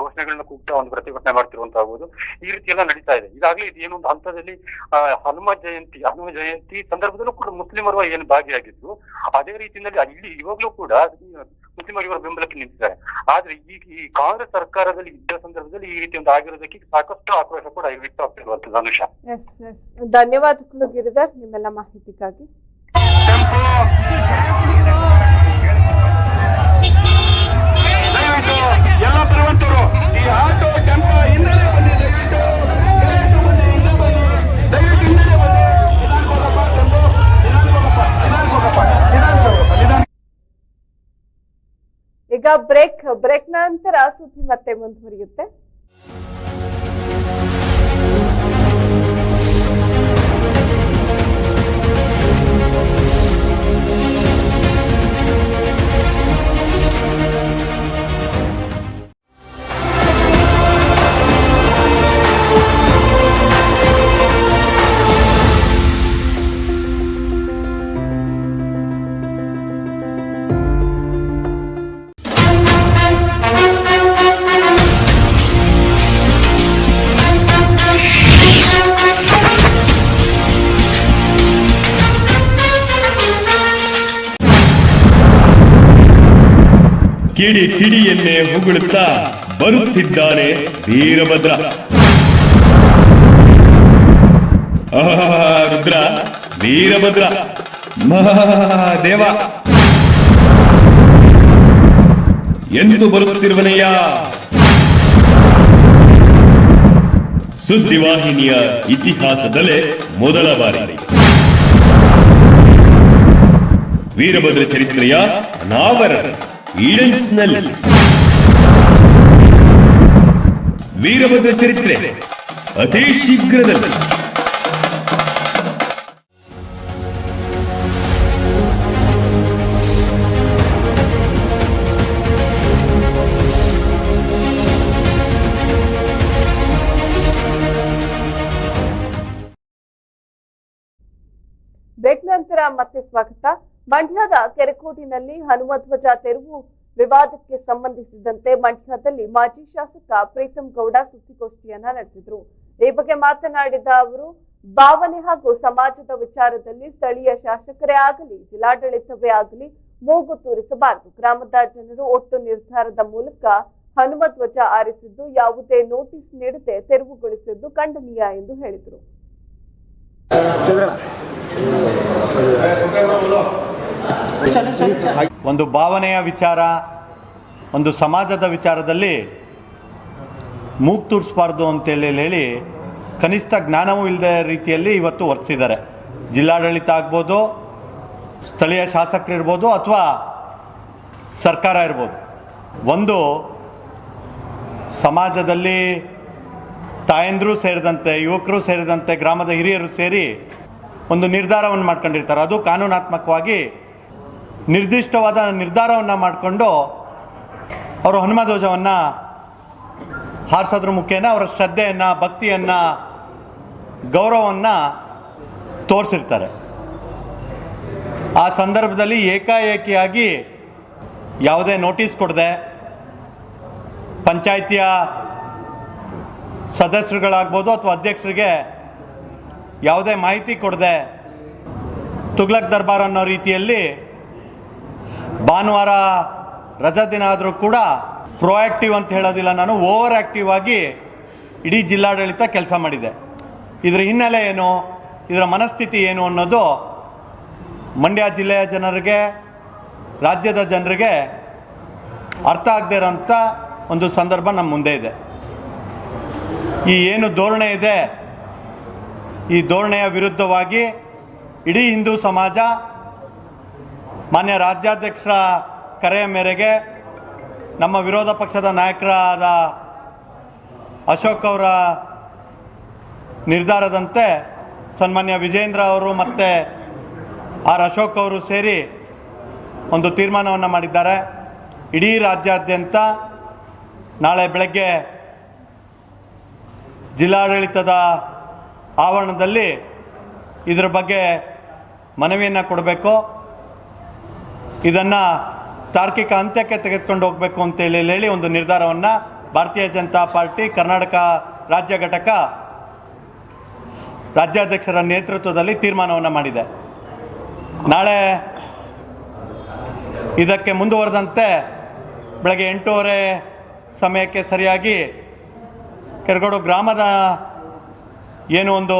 ಘೋಷಣೆಗಳನ್ನ ಕೂಗ್ತಾ ಒಂದು ಪ್ರತಿಭಟನೆ ಮಾಡ್ತಿರುವಂತಾಗ್ಬೋದು ಈ ರೀತಿ ಎಲ್ಲ ನಡೀತಾ ಇದೆ. ಈಗಾಗಲೇ ಇದು ಏನೊಂದು ಹಂತದಲ್ಲಿ ಹನುಮ ಜಯಂತಿ ಹನುಮ ಜಯಂತಿ ಸಂದರ್ಭದಲ್ಲೂ ಕೂಡ ಮುಸ್ಲಿಮರು ಏನು ಭಾಗಿಯಾಗಿದ್ರು ಅದೇ ರೀತಿಯಲ್ಲಿ ಇಲ್ಲಿ ಇವಾಗಲೂ ಕೂಡ ಮುಸ್ಲಿಮರು ಇವರ ಬೆಂಬಲಕ್ಕೆ ನಿಂತಿದ್ದಾರೆ. ಆದ್ರೆ ಈ ಈ ಕಾಂಗ್ರೆಸ್ ಸರ್ಕಾರದಲ್ಲಿ ಇದ್ದ ಸಂದರ್ಭದಲ್ಲಿ ಈ ರೀತಿ ಒಂದು ಆಗಿರೋದಕ್ಕೆ ಸಾಕಷ್ಟು ಆಕ್ರೋಶ ಕೂಡ ವ್ಯಕ್ತವಾಗ್ತಿರುವಂತದ್ದು ಅನುಷ. ಧನ್ಯವಾದಗಳು ಗಿರಿಧರ್ ನಿಮ್ಮೆಲ್ಲ ಮಾಹಿತಿಗಾಗಿ. ಈಗ ಬ್ರೇಕ್ ಬ್ರೇಕ್ ನಂತರ ಸುದ್ದಿ ಮತ್ತೆ ಮುಂದುವರಿಯುತ್ತೆ. ಕಿಡಿ ಕಿಡಿಯನ್ನೇ ಹೊಗಳುತ್ತಾ ಬರುತ್ತಿದ್ದಾನೆ ವೀರಭದ್ರ. ರುದ್ರ, ವೀರಭದ್ರ. ಮಹಾದೇವ. ಎಂದು ಬರುತ್ತಿರುವನೆಯ ಸುದ್ದಿವಾಹಿನಿಯ ಇತಿಹಾಸದಲ್ಲೇ ಮೊದಲ ಬಾರಿ. ವೀರಭದ್ರ ಚರಿತ್ರೆಯ ನಾವರಣ. ಈಡನ್ಸ್ನಲ್ಲಿ ವೀರಭದ್ರ ಚರಿತ್ರೆ ಅತಿ ಶೀಘ್ರದಲ್ಲಿ. ಬ್ರೇಕ್ ನಂತರ ಮತ್ತೆ ಸ್ವಾಗತ. ಮಂಡ್ಯದ ಕೆರೆಕೋಟಿನಲ್ಲಿ ಹನುಮಧ್ವಜ ತೆರವು ವಿವಾದಕ್ಕೆ ಸಂಬಂಧಿಸಿದಂತೆ ಮಂಡ್ಯದಲ್ಲಿ ಮಾಜಿ ಶಾಸಕ ಪ್ರೀತಂ ಗೌಡ ಸುದ್ದಿಗೋಷ್ಠಿಯನ್ನ ನಡೆಸಿದ್ರು. ಈ ಬಗ್ಗೆ ಮಾತನಾಡಿದ ಅವರು, ಭಾವನೆ ಹಾಗೂ ಸಮಾಜದ ವಿಚಾರದಲ್ಲಿ ಸ್ಥಳೀಯ ಶಾಸಕರೇ ಆಗಲಿ, ಜಿಲ್ಲಾಡಳಿತವೇ ಆಗಲಿ ಮೂಗು ತೂರಿಸಬಾರದು. ಗ್ರಾಮದ ಜನರು ಒಟ್ಟು ನಿರ್ಧಾರದ ಮೂಲಕ ಹನುಮ ಧ್ವಜ ಆರಿಸಿದ್ದು, ಯಾವುದೇ ನೋಟಿಸ್ ನೀಡದೆ ತೆರವುಗೊಳಿಸಿದ್ದು ಖಂಡನೀಯ ಎಂದು ಹೇಳಿದರು. ಒಂದು ಭಾವನೆಯ ವಿಚಾರ, ಒಂದು ಸಮಾಜದ ವಿಚಾರದಲ್ಲಿ ಮೂಗ್ ತೂರಿಸ್ಬಾರ್ದು ಅಂತೇಳಿ ಹೇಳಿ ಕನಿಷ್ಠ ಜ್ಞಾನವೂ ಇಲ್ಲದ ರೀತಿಯಲ್ಲಿ ಇವತ್ತು ವರ್ತಿಸಿದ್ದಾರೆ ಜಿಲ್ಲಾಡಳಿತ ಆಗ್ಬೋದು, ಸ್ಥಳೀಯ ಶಾಸಕರಿರ್ಬೋದು ಅಥವಾ ಸರ್ಕಾರ ಇರ್ಬೋದು. ಒಂದು ಸಮಾಜದಲ್ಲಿ ತಾಯಂದರು ಸೇರಿದಂತೆ, ಯುವಕರು ಸೇರಿದಂತೆ, ಗ್ರಾಮದ ಹಿರಿಯರು ಸೇರಿ ಒಂದು ನಿರ್ಧಾರವನ್ನು ಮಾಡ್ಕೊಂಡಿರ್ತಾರೆ. ಅದು ಕಾನೂನಾತ್ಮಕವಾಗಿ ನಿರ್ದಿಷ್ಟವಾದ ನಿರ್ಧಾರವನ್ನು ಮಾಡಿಕೊಂಡು ಅವರು ಹನುಮ ಧ್ವಜವನ್ನು ಹಾರಿಸೋದ್ರ ಮುಖೇನ ಅವರ ಶ್ರದ್ಧೆಯನ್ನು, ಭಕ್ತಿಯನ್ನು, ಗೌರವವನ್ನು ತೋರಿಸಿರ್ತಾರೆ. ಆ ಸಂದರ್ಭದಲ್ಲಿ ಏಕಾಏಕಿಯಾಗಿ ಯಾವುದೇ ನೋಟಿಸ್ ಕೊಡದೆ ಪಂಚಾಯಿತಿಯ ಸದಸ್ಯರುಗಳಾಗ್ಬೋದು ಅಥವಾ ಅಧ್ಯಕ್ಷರಿಗೆ ಯಾವುದೇ ಮಾಹಿತಿ ಕೊಡದೆ ತುಗ್ಲಕ್ ದರ್ಬಾರ್ ಅನ್ನೋ ರೀತಿಯಲ್ಲಿ ಭಾನುವಾರ ರಜಾ ದಿನ ಆದರೂ ಕೂಡ ಪ್ರೋಆಕ್ಟಿವ್ ಅಂತ ಹೇಳೋದಿಲ್ಲ. ನಾನು ಓವರ್ ಆಕ್ಟಿವ್ ಆಗಿ ಇಡೀ ಜಿಲ್ಲಾಡಳಿತ ಕೆಲಸ ಮಾಡಿದೆ. ಇದರ ಹಿನ್ನೆಲೆ ಏನು? ಇದರ ಮನಸ್ಥಿತಿ ಏನು ಅನ್ನೋದು ಮಂಡ್ಯ ಜಿಲ್ಲೆಯ ಜನರಿಗೆ, ರಾಜ್ಯದ ಜನರಿಗೆ ಅರ್ಥ ಆಗದೇ ಇರೋಂಥ ಒಂದು ಸಂದರ್ಭ ನಮ್ಮ ಮುಂದೆ ಇದೆ. ಈ ಏನು ಧೋರಣೆ ಇದೆ? ಈ ಧೋರಣೆಯ ವಿರುದ್ಧವಾಗಿ ಇಡೀ ಹಿಂದೂ ಸಮಾಜ ಮಾನ್ಯ ರಾಜ್ಯಾಧ್ಯಕ್ಷರ ಕರೆಯ ಮೇರೆಗೆ ನಮ್ಮ ವಿರೋಧ ಪಕ್ಷದ ನಾಯಕರಾದ ಅಶೋಕ್ ಅವರ ನಿರ್ಧಾರದಂತೆ ಸನ್ಮಾನ್ಯ ವಿಜೇಂದ್ರ ಅವರು ಮತ್ತು ಆರ್ ಅಶೋಕ್ ಅವರು ಸೇರಿ ಒಂದು ತೀರ್ಮಾನವನ್ನು ಮಾಡಿದ್ದಾರೆ. ಇಡೀ ರಾಜ್ಯಾದ್ಯಂತ ನಾಳೆ ಬೆಳಗ್ಗೆ ಜಿಲ್ಲಾಡಳಿತದ ಆವರಣದಲ್ಲಿ ಇದರ ಬಗ್ಗೆ ಮನವಿಯನ್ನು ಕೊಡಬೇಕು. ಇದನ್ನು ತಾರ್ಕಿಕ ಅಂತ್ಯಕ್ಕೆ ತೆಗೆದುಕೊಂಡು ಹೋಗಬೇಕು ಅಂತೇಳಿ ಹೇಳಿ ಒಂದು ನಿರ್ಧಾರವನ್ನು ಭಾರತೀಯ ಜನತಾ ಪಾರ್ಟಿ ಕರ್ನಾಟಕ ರಾಜ್ಯ ಘಟಕ ರಾಜ್ಯಾಧ್ಯಕ್ಷರ ನೇತೃತ್ವದಲ್ಲಿ ತೀರ್ಮಾನವನ್ನು ಮಾಡಿದೆ. ನಾಳೆ ಇದಕ್ಕೆ ಮುಂದುವರೆದಂತೆ ಬೆಳಗ್ಗೆ ಎಂಟೂವರೆ ಸಮಯಕ್ಕೆ ಸರಿಯಾಗಿ ಕೆರಗೋಡು ಗ್ರಾಮದ ಏನು ಒಂದು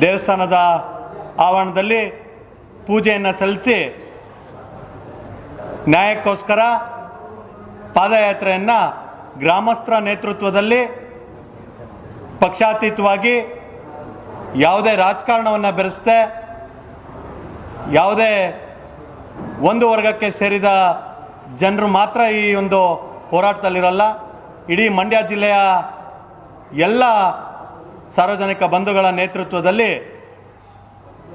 ದೇವಸ್ಥಾನದ ಆವರಣದಲ್ಲಿ ಪೂಜೆಯನ್ನು ಸಲ್ಲಿಸಿ ನ್ಯಾಯಕ್ಕೋಸ್ಕರ ಪಾದಯಾತ್ರೆಯನ್ನು ಗ್ರಾಮಸ್ಥರ ನೇತೃತ್ವದಲ್ಲಿ ಪಕ್ಷಾತೀತವಾಗಿ ಯಾವುದೇ ರಾಜಕಾರಣವನ್ನು ಬೆರೆಸದೆ, ಯಾವುದೇ ಒಂದು ವರ್ಗಕ್ಕೆ ಸೇರಿದ ಜನರು ಮಾತ್ರ ಈ ಒಂದು ಹೋರಾಟದಲ್ಲಿರಲ್ಲ. ಇಡೀ ಮಂಡ್ಯ ಜಿಲ್ಲೆಯ ಎಲ್ಲ ಸಾರ್ವಜನಿಕ ಬಂಧುಗಳ ನೇತೃತ್ವದಲ್ಲಿ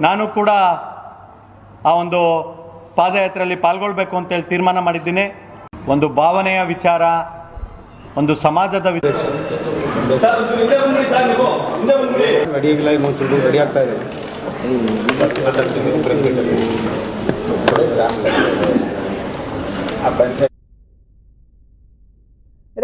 ನಾನು ಕೂಡ ಆ ಒಂದು ಪಾದಯಾತ್ರೆಯಲ್ಲಿ ಪಾಲ್ಗೊಳ್ಬೇಕು ಅಂತೇಳಿ ತೀರ್ಮಾನ ಮಾಡಿದ್ದೀನಿ. ಒಂದು ಭಾವನೆಯ ವಿಚಾರ, ಒಂದು ಸಮಾಜದ ವಿಚಾರ.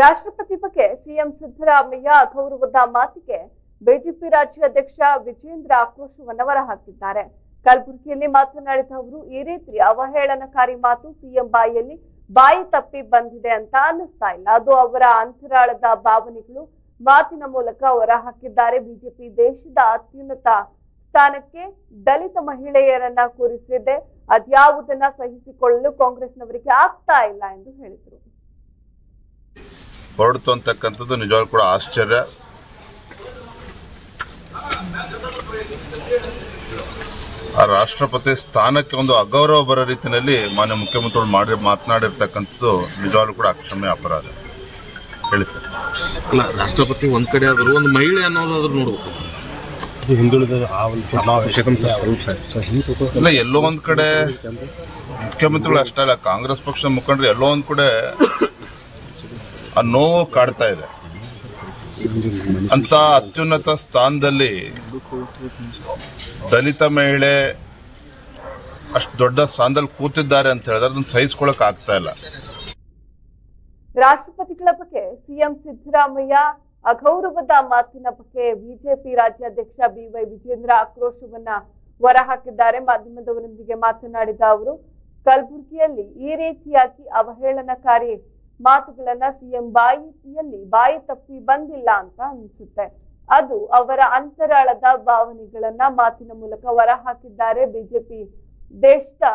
ರಾಷ್ಟ್ರಪತಿ ಬಗ್ಗೆ ಸಿಎಂ ಸಿದ್ದರಾಮಯ್ಯ ಗೌರವದ ಮಾತಿಗೆ ಬಿಜೆಪಿ ರಾಜ್ಯಾಧ್ಯಕ್ಷ ವಿಜೇಂದ್ರ ಆಕ್ರೋಶವನ್ನು ಹೊರಹಾಕಿದ್ದಾರೆ. ಕಲಬುರಗಿಯಲ್ಲಿ ಮಾತನಾಡಿದ ಅವರು, ಈ ರೀತಿ ಅವಹೇಳನಕಾರಿ ಮಾತು ಸಿಎಂ ಬಾಯಿಯಲ್ಲಿ ಬಾಯಿ ತಪ್ಪಿ ಬಂದಿದೆ ಅಂತ ಅನ್ನಿಸ್ತಾ ಇಲ್ಲ. ಅದು ಅವರ ಅಂತರಾಳದ ಭಾವನೆಗಳು. ಮಾತಿನ ಮೂಲಕ ಹೊರ ಹಾಕಿದ್ದಾರೆ ಬಿಜೆಪಿ ದೇಶದ ಅತ್ಯುನ್ನತ ಸ್ಥಾನಕ್ಕೆ ದಲಿತ ಮಹಿಳೆಯರನ್ನ ಕೂರಿಸಿದೆ. ಅದ್ಯಾವುದನ್ನ ಸಹಿಸಿಕೊಳ್ಳಲು ಕಾಂಗ್ರೆಸ್ನವರಿಗೆ ಆಗ್ತಾ ಇಲ್ಲ ಎಂದು ಹೇಳಿದರು. ಹೊರಡ್ತು ಅಂತಕ್ಕಂಥದ್ದು ನಿಜವಾಗ್ಲೂ ಕೂಡ ಆಶ್ಚರ್ಯ. ಆ ರಾಷ್ಟ್ರಪತಿ ಸ್ಥಾನಕ್ಕೆ ಒಂದು ಅಗೌರವ ಬರೋ ರೀತಿಯಲ್ಲಿ ಮಾನ್ಯ ಮುಖ್ಯಮಂತ್ರಿಗಳು ಮಾಡಿ ಮಾತನಾಡಿರ್ತಕ್ಕಂಥದ್ದು ನಿಜವಾಗ್ಲೂ ಕೂಡ ಅಕ್ಷಮ್ಯ ಅಪರಾಧ. ಹೇಳಿ ಸರ್. ಅಲ್ಲ ರಾಷ್ಟ್ರಪತಿ ಒಂದು ಕಡೆ ಆದರೂ ಒಂದು ಮಹಿಳೆ ಅನ್ನೋದಾದ್ರೂ ನೋಡ್ಬೇಕು. ಇಲ್ಲ ಎಲ್ಲೋ ಒಂದು ಕಡೆ ಮುಖ್ಯಮಂತ್ರಿಗಳು ಅಷ್ಟೇ ಅಲ್ಲ ಕಾಂಗ್ರೆಸ್ ಪಕ್ಷದ ಮುಖಂಡರು ಎಲ್ಲೋ ಒಂದು ಕಡೆ ಆ ನೋವು ಕಾಡ್ತಾ ಇದೆ. ಅಂತ ಅತ್ಯುನ್ನತ ಸ್ಥಾನದಲ್ಲಿ ದಲಿತ ಮಹಿಳೆ ಅಷ್ಟು ದೊಡ್ಡ ಸ್ಥಾನದಲ್ಲಿ ಕೂತಿದ್ದಾರೆ ಅಂತ ಹೇಳಿದ್ರೆ ಅದನ್ನು ಸಹಿಸ್ಕೊಳಕ್ ಆಗ್ತಾ ಇಲ್ಲ. ರಾಷ್ಟ್ರಪತಿಗಳ ಬಗ್ಗೆ ಸಿಎಂ ಸಿದ್ದರಾಮಯ್ಯ ಅಗೌರವದ ಮಾತಿನ ಬಗ್ಗೆ ಬಿಜೆಪಿ ರಾಜ್ಯಾಧ್ಯಕ್ಷ ಬಿವೈ ವಿಜೇಂದ್ರ ಆಕ್ರೋಶವನ್ನ ಹೊರಹಾಕಿದ್ದಾರೆ. ಮಾಧ್ಯಮದವರೊಂದಿಗೆ ಮಾತನಾಡಿದ ಅವರು, ಕಲಬುರಗಿಯಲ್ಲಿ ಈ ರೀತಿಯಾಗಿ ಅವಹೇಳನಕಾರಿ ಮಾತುಗಳನ್ನ ಸಿಎಂ ಬಾಯಿಯಲ್ಲಿ ಬಾಯಿ ತಪ್ಪಿ ಬಂದಿಲ್ಲ ಅಂತ ಅನ್ಸುತ್ತೆ. ಅದು ಅವರ ಅಂತರಾಳದ ಭಾವನೆಗಳನ್ನ ಮಾತಿನ ಮೂಲಕ ಹೊರಹಾಕಿದ್ದಾರೆ. ಬಿಜೆಪಿ ದೇಶದ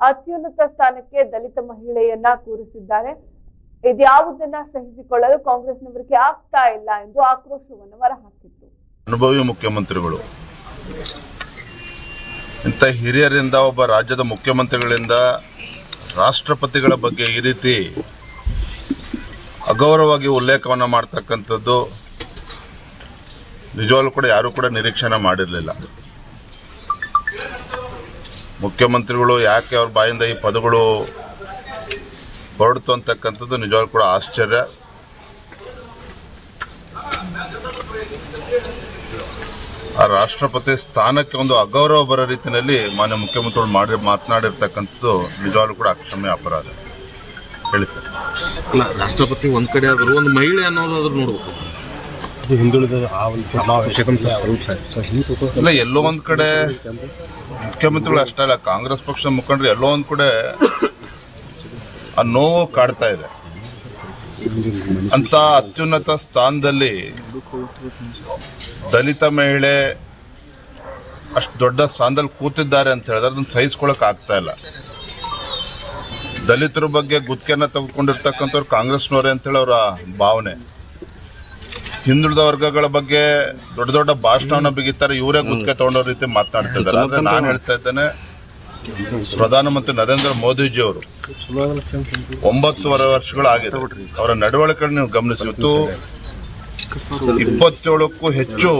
ಅತ್ಯುನ್ನತ ಸ್ಥಾನಕ್ಕೆ ದಲಿತ ಮಹಿಳೆಯನ್ನ ಕೂರಿಸಿದ್ದಾರೆ. ಇದ್ಯಾವುದನ್ನ ಸಹಿಸಿಕೊಳ್ಳಲು ಕಾಂಗ್ರೆಸ್ನವರಿಗೆ ಆಗ್ತಾ ಇಲ್ಲ ಎಂದು ಆಕ್ರೋಶವನ್ನು ಹೊರಹಾಕಿತ್ತು. ಅನುಭವಿ ಮುಖ್ಯಮಂತ್ರಿಗಳು, ಇಂಥ ಹಿರಿಯರಿಂದ ಒಬ್ಬ ರಾಜ್ಯದ ಮುಖ್ಯಮಂತ್ರಿಗಳಿಂದ ರಾಷ್ಟ್ರಪತಿಗಳ ಬಗ್ಗೆ ಈ ರೀತಿ ಅಗೌರವವಾಗಿ ಉಲ್ಲೇಖವನ್ನು ಮಾಡ್ತಕ್ಕಂಥದ್ದು ನಿಜವಾಗ್ಲೂ ಕೂಡ ಯಾರೂ ಕೂಡ ನಿರೀಕ್ಷಣೆ ಮಾಡಿರಲಿಲ್ಲ. ಮುಖ್ಯಮಂತ್ರಿಗಳು ಯಾಕೆ ಅವ್ರ ಬಾಯಿಂದ ಈ ಪದಗಳು ಹೊರಡ್ತು ಅಂತಕ್ಕಂಥದ್ದು ನಿಜವಾಗ್ಲೂ ಕೂಡ ಆಶ್ಚರ್ಯ. ಆ ರಾಷ್ಟ್ರಪತಿ ಸ್ಥಾನಕ್ಕೆ ಒಂದು ಅಗೌರವ ಬರೋ ರೀತಿಯಲ್ಲಿ ಮಾನ್ಯ ಮುಖ್ಯಮಂತ್ರಿಗಳು ಮಾಡಿ ಮಾತನಾಡಿರ್ತಕ್ಕಂಥದ್ದು ನಿಜವಾಗ್ಲೂ ಕೂಡ ಅಕ್ಷಮ್ಯ ಅಪರಾಧ. ಹೇಳಿ ಸರ್. ಅಲ್ಲ, ರಾಷ್ಟ್ರಪತಿ ಒಂದು ಕಡೆ ಆದರೂ, ಒಂದು ಮಹಿಳೆ ಅನ್ನೋದಾದ್ರೂ ನೋಡ್ಬೇಕು. ಅದು ಹಿಂದುಳಿದ ಆ ಒಂದು ಸಮಾವೇಶ. ಸ್ವಲ್ಪ ಸರ್. ಇಲ್ಲ ಎಲ್ಲೋ ಒಂದ್ ಕಡೆ ಮುಖ್ಯಮಂತ್ರಿಗಳು ಅಷ್ಟೇ ಅಲ್ಲ ಕಾಂಗ್ರೆಸ್ ಪಕ್ಷದ ಮುಖಂಡರು ಎಲ್ಲೋ ಒಂದ್ ಕಡೆ ಆ ನೋವು ಕಾಡ್ತಾ ಇದೆ. ಅಂತ ಅತ್ಯುನ್ನತ ಸ್ಥಾನದಲ್ಲಿ ದಲಿತ ಮಹಿಳೆ ಅಷ್ಟು ದೊಡ್ಡ ಸ್ಥಾನದಲ್ಲಿ ಕೂತಿದ್ದಾರೆ ಅಂತ ಹೇಳಿದ್ರೆ ಅದನ್ನ ಸಹಿಸ್ಕೊಳಕ್ ಆಗ್ತಾ ಇಲ್ಲ. ದಲಿತರ ಬಗ್ಗೆ ಗುತ್ತಿಗೆನ ತೆಗೆದುಕೊಂಡಿರ್ತಕ್ಕಂಥವ್ರು ಕಾಂಗ್ರೆಸ್ನವರೇ ಅಂತೇಳಿ ಅವರ ಭಾವನೆ. ಹಿಂದುಳಿದ ವರ್ಗಗಳ ಬಗ್ಗೆ ದೊಡ್ಡ ದೊಡ್ಡ ಭಾಷಣವನ್ನು ಬಿಗಿತಾರೆ ಇವರೇ ಗುತ್ತಿಗೆ ತಗೊಂಡೋ ರೀತಿ ಮಾತನಾಡ್ತಾ ಇದ್ದಾರೆ. ಆದ್ರೆ ನಾನು ಹೇಳ್ತಾ ಇದ್ದೇನೆ ಪ್ರಧಾನಮಂತ್ರಿ ನರೇಂದ್ರ ಮೋದಿಜಿ ಅವರು ಒಂಬತ್ತುವರೆ ವರ್ಷಗಳಾಗಿದೆ ಅವರ ನಡವಳಿಕೆ ನೀವು ಗಮನಿಸಿ. ಇವತ್ತು ಇಪ್ಪತ್ತೇಳಕ್ಕೂ ಹೆಚ್ಚು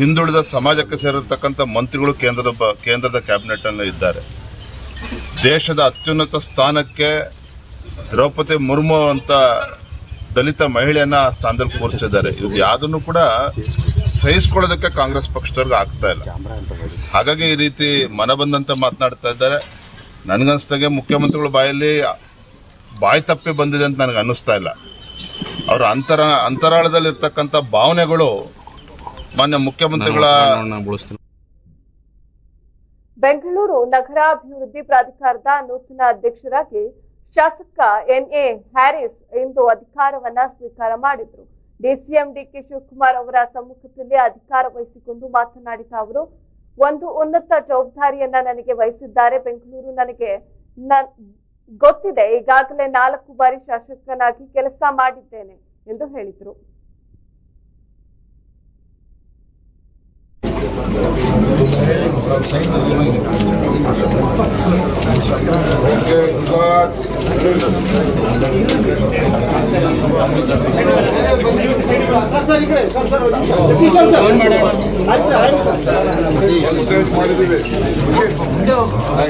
ಹಿಂದುಳಿದ ಸಮಾಜಕ್ಕೆ ಸೇರಿರ್ತಕ್ಕಂಥ ಮಂತ್ರಿಗಳು ಕೇಂದ್ರದ ಕೇಂದ್ರದ ಕ್ಯಾಬಿನೆಟ್ ಅನ್ನು ಇದ್ದಾರೆ. ದೇಶದ ಅತ್ಯುನ್ನತ ಸ್ಥಾನಕ್ಕೆ ದ್ರೌಪದಿ ಮುರ್ಮು ಅಂತ ದಲಿತ ಮಹಿಳೆಯನ್ನ ಆ ಸ್ಥಾನದಲ್ಲಿ ಕೂರಿಸಿದ್ದಾರೆ. ಇದು ಯಾವುದನ್ನು ಕೂಡ ಸಹಿಸ್ಕೊಳ್ಳೋದಕ್ಕೆ ಕಾಂಗ್ರೆಸ್ ಪಕ್ಷದವ್ರಿಗೆ ಆಗ್ತಾ ಇಲ್ಲ. ಹಾಗಾಗಿ ಈ ರೀತಿ ಮನ ಬಂದಂತ ಮಾತನಾಡ್ತಾ ಇದ್ದಾರೆ. ನನಗನ್ಸ್ದಾಗೆ ಮುಖ್ಯಮಂತ್ರಿಗಳ ಬಾಯಲ್ಲಿ ಬಾಯಿ ತಪ್ಪಿ ಬಂದಿದೆ ಅಂತ ನನಗೆ ಅನ್ನಿಸ್ತಾ ಇಲ್ಲ. ಅವರ ಅಂತರ, ಅಂತರಾಳದಲ್ಲಿರ್ತಕ್ಕಂಥ ಭಾವನೆಗಳು ಮಾನ್ಯ ಮುಖ್ಯಮಂತ್ರಿಗಳ ಬೆಂಗಳೂರು ನಗರಾಭಿವೃದ್ಧಿ ಪ್ರಾಧಿಕಾರದ ನೂತನ ಅಧ್ಯಕ್ಷರಾಗಿ ಶಾಸಕ ಎನ್ಎ ಹ್ಯಾರಿಸ್ ಇಂದು ಅಧಿಕಾರವನ್ನ ಸ್ವೀಕಾರ ಮಾಡಿದ್ರು. ಡಿಸಿಎಂ ಡಿಕೆ ಶಿವಕುಮಾರ್ ಅವರ ಸಮ್ಮುಖದಲ್ಲಿ ಅಧಿಕಾರ ವಹಿಸಿಕೊಂಡು ಮಾತನಾಡಿದ ಅವರು, ಒಂದು ಉನ್ನತ ಜವಾಬ್ದಾರಿಯನ್ನ ನನಗೆ ವಹಿಸಿದ್ದಾರೆ. ಬೆಂಗಳೂರು ನನಗೆ ಗೊತ್ತಿದೆ. ಈಗಾಗಲೇ ನಾಲ್ಕು ಬಾರಿ ಶಾಸಕನಾಗಿ ಕೆಲಸ ಮಾಡಿದ್ದೇನೆ ಎಂದು ಹೇಳಿದರು.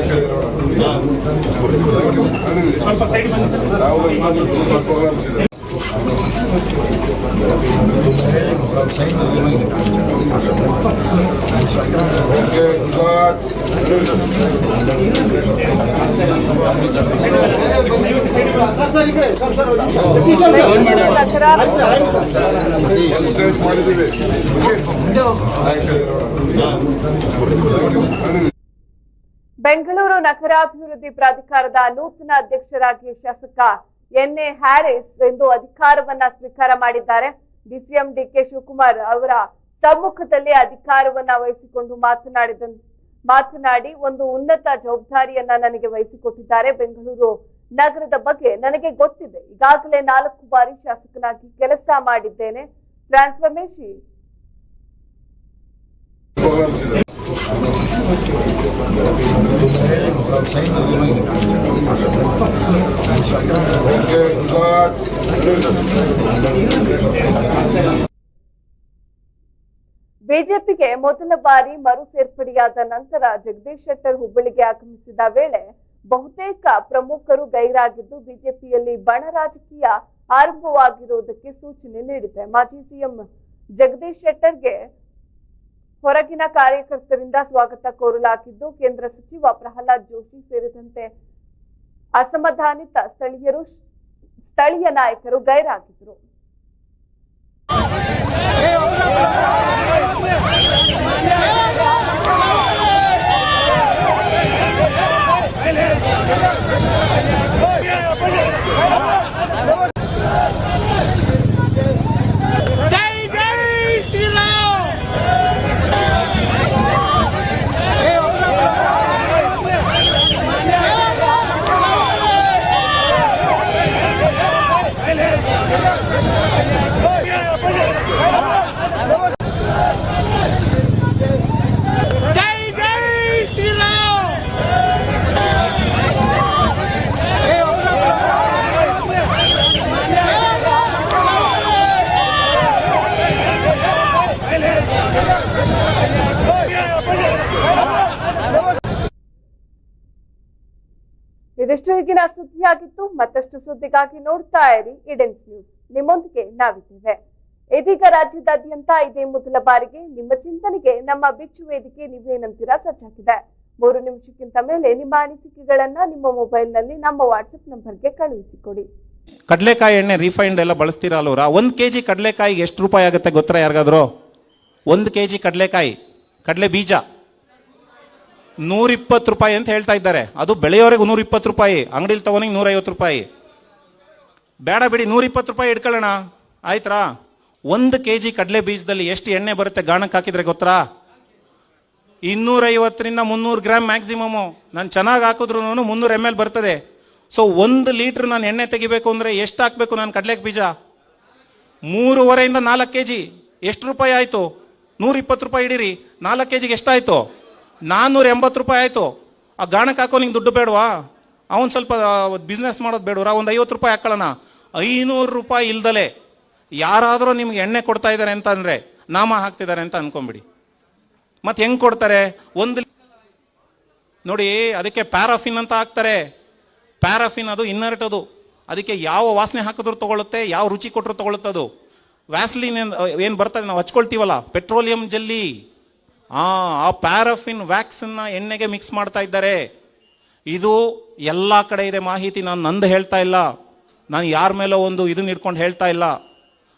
ಬೆಂಗಳೂರು ನಗರಾಭಿವೃದ್ಧಿ ಬೆಂಗಳೂರು ನಗರಾಭಿವೃದ್ಧಿ ಪ್ರಾಧಿಕಾರದ ನೂತನ ಅಧ್ಯಕ್ಷರಾಗಿ ಶಾಸಕ ಎನ್ಎ ಹ್ಯಾರಿಸ್ ಎಂದು ಅಧಿಕಾರವನ್ನ ಸ್ವೀಕಾರ ಮಾಡಿದ್ದಾರೆ. ಡಿ ಕೆ ಶಿವಕುಮಾರ್ ಅವರ ಸಮ್ಮುಖದಲ್ಲಿ ಅಧಿಕಾರವನ್ನ ವಹಿಸಿಕೊಂಡು ಮಾತನಾಡಿದ ಮಾತನಾಡಿ, ಒಂದು ಉನ್ನತ ಜವಾಬ್ದಾರಿಯನ್ನ ನನಗೆ ವಹಿಸಿಕೊಟ್ಟಿದ್ದಾರೆ. ಬೆಂಗಳೂರು ನಗರದ ಬಗ್ಗೆ ನನಗೆ ಗೊತ್ತಿದೆ. ಈಗಾಗಲೇ ನಾಲ್ಕು ಬಾರಿ ಶಾಸಕನಾಗಿ ಕೆಲಸ ಮಾಡಿದ್ದೇನೆ. ಟ್ರಾನ್ಸ್ಫರ್ಮೇಶನ್. ಬಿಜೆಪಿಗೆ ಮೊದಲ ಬಾರಿ ಮರು ಸೇರ್ಪಡೆಯಾದ ನಂತರ ಜಗದೀಶ್ ಶೆಟ್ಟರ್ ಹುಬ್ಬಳ್ಳಿಗೆ ಆಗಮಿಸಿದ ವೇಳೆ ಬಹುತೇಕ ಪ್ರಮುಖರು ಗೈರಾಗಿದ್ದು ಬಿಜೆಪಿಯಲ್ಲಿ ಬಣ ರಾಜಕೀಯ ಆರಂಭವಾಗಿರುವುದಕ್ಕೆ ಸೂಚನೆ ನೀಡಿದೆ ಮಾಜಿ ಸಿಎಂ ಜಗದೀಶ್ ಶೆಟ್ಟರ್ಗೆ ಹೊರಗಿನ ಕಾರ್ಯಕರ್ತರಿಂದ ಸ್ವಾಗತ ಕೋರಲಾಗಿದ್ದು ಕೇಂದ್ರ ಸಚಿವ ಪ್ರಹ್ಲಾದ್ ಜೋಶಿ ಸೇರಿದಂತೆ ಅಸಮಾಧಾನಿತ ಸ್ಥಳೀಯರು ಸ್ಥಳೀಯ ನಾಯಕರು ಗೈರಾಗಿದ್ದರು. ಇದಿಷ್ಟು ಈಗಿನ ಸುದ್ದಿಯಾಗಿತ್ತು. ಮತ್ತಷ್ಟು ಸುದ್ದಿಗಾಗಿ ನೋಡ್ತಾ ಇರಿ ಇಡೆನ್ಸ್ ನ್ಯೂಸ್ ನಿಮ್ಮೊಂದಿಗೆ ನಾವಿದ್ದೇವೆ. ಇದೀಗ ರಾಜ್ಯದಾದ್ಯಂತ ಇದೇ ಮೊದಲ ಬಾರಿಗೆ ನಿಮ್ಮ ಚಿಂತನೆಗೆ, ನಮ್ಮ ಬಿಚ್ಚು ವೇದಿಕೆ ನೀವೇನಂತೀರಾ ಸಜ್ಜಾಗಿದೆ. ಮೂರು ನಿಮಿಷಕ್ಕಿಂತ ಮೇಲೆ ನಿಮ್ಮ ಅನಿಸಿಕೆಗಳನ್ನ ನಿಮ್ಮ ಮೊಬೈಲ್ನಲ್ಲಿ, ನಮ್ಮ ವಾಟ್ಸ್ಆಪ್ ನಂಬರ್ಗೆ ಕಳುಹಿಸಿಕೊಡಿ. ಕಡಲೆಕಾಯಿ ಎಣ್ಣೆ ರಿಫೈನ್ಡ್ ಎಲ್ಲ ಬಳಸ್ತೀರಾ ಅಲ್ವರ ಒಂದು ಕೆ ಜಿ ಕಡಲೆಕಾಯಿಗೆ ಎಷ್ಟು ರೂಪಾಯಿ ಆಗುತ್ತೆ ಗೊತ್ತಾ ಯಾರಿಗಾದ್ರು? ಒಂದು ಕೆ ಜಿ ಕಡಲೆಕಾಯಿ, ಕಡಲೆ ಬೀಜ. ನೂರಿಪ್ಪತ್ತು ರೂಪಾಯಿ ಅಂತ ಹೇಳ್ತಾ ಇದ್ದಾರೆ. ಅದು ಬೆಳೆಯೋರಿಗೆ ನೂರಿಪ್ಪತ್ತು ರೂಪಾಯಿ, ಅಂಗಡಿಲಿ ತಗೋನಿಗೆ ನೂರೈವತ್ತು ರೂಪಾಯಿ. ಬೇಡ ಬಿಡಿ, ನೂರಿಪ್ಪತ್ತು ರೂಪಾಯಿ ಇಟ್ಕೊಳ್ಳೋಣ. ಆಯ್ತಾ ಒಂದು ಕೆ ಜಿ ಕಡಲೆ ಬೀಜದಲ್ಲಿ ಎಷ್ಟು ಎಣ್ಣೆ ಬರುತ್ತೆ ಗಾಣಕ್ಕೆ ಹಾಕಿದ್ರೆ ಗೊತ್ತಾ? ಇನ್ನೂರೈವತ್ತರಿಂದ ಮುನ್ನೂರು ಗ್ರಾಮ್ ಮ್ಯಾಕ್ಸಿಮಮು ನಾನು ಚೆನ್ನಾಗಿ ಹಾಕಿದ್ರು ಮುನ್ನೂರು ಎಂ ಎಲ್ ಬರ್ತದೆ. ಸೊ ಒಂದು ಲೀಟ್ರ್ ನಾನು ಎಣ್ಣೆ ತೆಗಿಬೇಕು ಅಂದರೆ ಎಷ್ಟು ಹಾಕಬೇಕು ನಾನು ಕಡಲೆಗೆ ಬೀಜ? ಮೂರುವರೆಯಿಂದ ನಾಲ್ಕು ಕೆ ಜಿ ಎಷ್ಟು ರೂಪಾಯಿ ಆಯಿತು? ನೂರಿಪ್ಪತ್ತು ರೂಪಾಯಿ ಇಡೀರಿ. ನಾಲ್ಕು ಕೆ ಜಿಗೆ ಎಷ್ಟಾಯಿತು ನಾನ್ನೂರ ಎಂಬತ್ತು ರೂಪಾಯಿ ಆಯಿತು. ಆ ಗಾಣಕ್ಕೆ ಹಾಕೋ ನಿಂಗೆ ದುಡ್ಡು ಬೇಡವಾ? ಅವನು ಸ್ವಲ್ಪ ಬಿಸ್ನೆಸ್ ಮಾಡೋದು ಬೇಡವ್ರಾ ಒಂದು ಐವತ್ತು ರೂಪಾಯಿ ಹಾಕೊಳ್ಳೋಣ ಐನೂರು ರೂಪಾಯಿ ಇಲ್ದಲೆ ಯಾರಾದರೂ ನಿಮ್ಗೆ ಎಣ್ಣೆ ಕೊಡ್ತಾ ಇದ್ದಾರೆ ಅಂತ ಅಂದರೆ ನಾಮ ಹಾಕ್ತಿದ್ದಾರೆ ಅಂತ ಅನ್ಕೊಂಬಿಡಿ. ಮತ್ತೆ ಹೆಂಗ್ ಕೊಡ್ತಾರೆ? ಒಂದು ನೋಡಿ, ಅದಕ್ಕೆ ಪ್ಯಾರಾಫಿನ್ ಅಂತ ಹಾಕ್ತಾರೆ. ಪ್ಯಾರಾಫಿನ್ ಅದು ಇನ್ನರ್ಟ್ ಅದು ಅದಕ್ಕೆ ಯಾವ ವಾಸನೆ ಹಾಕಿದ್ರು ತಗೊಳುತ್ತೆ, ಯಾವ ರುಚಿ ಕೊಟ್ಟರು ತಗೊಳುತ್ತೆ ಅದು. ವ್ಯಾಸ್ಲಿನ್ ಏನು ಬರ್ತದೆ? ನಾವು ಹಚ್ಕೊಳ್ತೀವಲ್ಲ, ಪೆಟ್ರೋಲಿಯಂ ಜಲ್ಲಿ. ಆ ಆ ಪ್ಯಾರಾಫಿನ್ ವ್ಯಾಕ್ಸನ್ನ ಎಣ್ಣೆಗೆ ಮಿಕ್ಸ್ ಮಾಡ್ತಾ ಇದ್ದಾರೆ. ಇದು ಎಲ್ಲ ಕಡೆ ಇದೆ ಮಾಹಿತಿ, ನಾನು ನಂದು ಹೇಳ್ತಾ ಇಲ್ಲ. ನಾನು ಯಾರ ಮೇಲೋ ಒಂದು ಇದನ್ನ ಇಟ್ಕೊಂಡು ಹೇಳ್ತಾ ಇಲ್ಲ.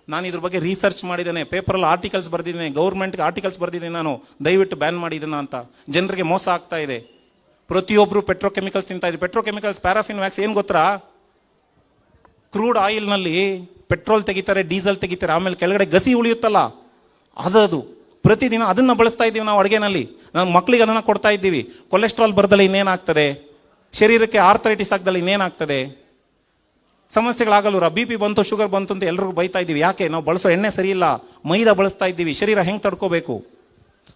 ನಾನು ಇದ್ರ ಬಗ್ಗೆ ರಿಸರ್ಚ್ ಮಾಡಿದ್ದೇನೆ ಪೇಪರಲ್ಲಿ ಆರ್ಟಿಕಲ್ಸ್ ಬರೆದಿದ್ದೇನೆ ಗೌರ್ಮೆಂಟ್ಗೆ ಆರ್ಟಿಕಲ್ಸ್ ಬರೆದಿದ್ದೀನಿ ನಾನು. ದಯವಿಟ್ಟು ಬ್ಯಾನ್ ಮಾಡಿದ್ದೀನ ಅಂತ. ಜನರಿಗೆ ಮೋಸ ಆಗ್ತಾ ಇದೆ. ಪ್ರತಿಯೊಬ್ಬರು ಪೆಟ್ರೋಕೆಮಿಕಲ್ಸ್ ತಿಂತಾ ಇದ್ದಾರೆ ಪೆಟ್ರೋಕೆಮಿಕಲ್ಸ್ ಪ್ಯಾರಾಫಿನ್ ವ್ಯಾಕ್ಸ್ ಏನು ಗೊತ್ತಾ? ಕ್ರೂಡ್ ಆಯಿಲ್ನಲ್ಲಿ ಪೆಟ್ರೋಲ್ ತೆಗಿತಾರೆ ಡೀಸೆಲ್ ತೆಗಿತಾರೆ, ಆಮೇಲೆ ಕೆಳಗಡೆ ಗಸಿ ಉಳಿಯುತ್ತಲ್ಲ. ಅದದು. ಪ್ರತಿದಿನ ಅದನ್ನ ಬಳಸ್ತಾ ಇದ್ದೀವಿ ನಾವು ಅಡುಗೆನಲ್ಲಿ. ನಮ್ಮ ಮಕ್ಕಳಿಗೆ ಅದನ್ನ ಕೊಡ್ತಾ ಇದ್ದೀವಿ. ಕೊಲೆಸ್ಟ್ರಾಲ್ ಬರ್ದಲ್ಲಿ ಇನ್ನೇನಾಗ್ತದೆ? ಶರೀರಕ್ಕೆ ಆರ್ಥರೈಟಿಸ್ ಆಗ್ದಲ್ಲಿ ಇನ್ನೇನಾಗ್ತದೆ? ಸಮಸ್ಯೆಗಳಾಗಲ್ಲ ಬಿ ಪಿ ಬಂತು, ಶುಗರ್ ಬಂತು ಅಂತ ಎಲ್ಲರಿಗೂ ಬೈತಾ ಇದ್ದೀವಿ. ಯಾಕೆ? ನಾವು ಬಳಸೋ ಎಣ್ಣೆ ಸರಿ ಇಲ್ಲ. ಮೈದಾ ಬಳಸ್ತಾ ಇದ್ದೀವಿ. ಶರೀರ ಹೆಂಗೆ ತಡ್ಕೋಬೇಕು?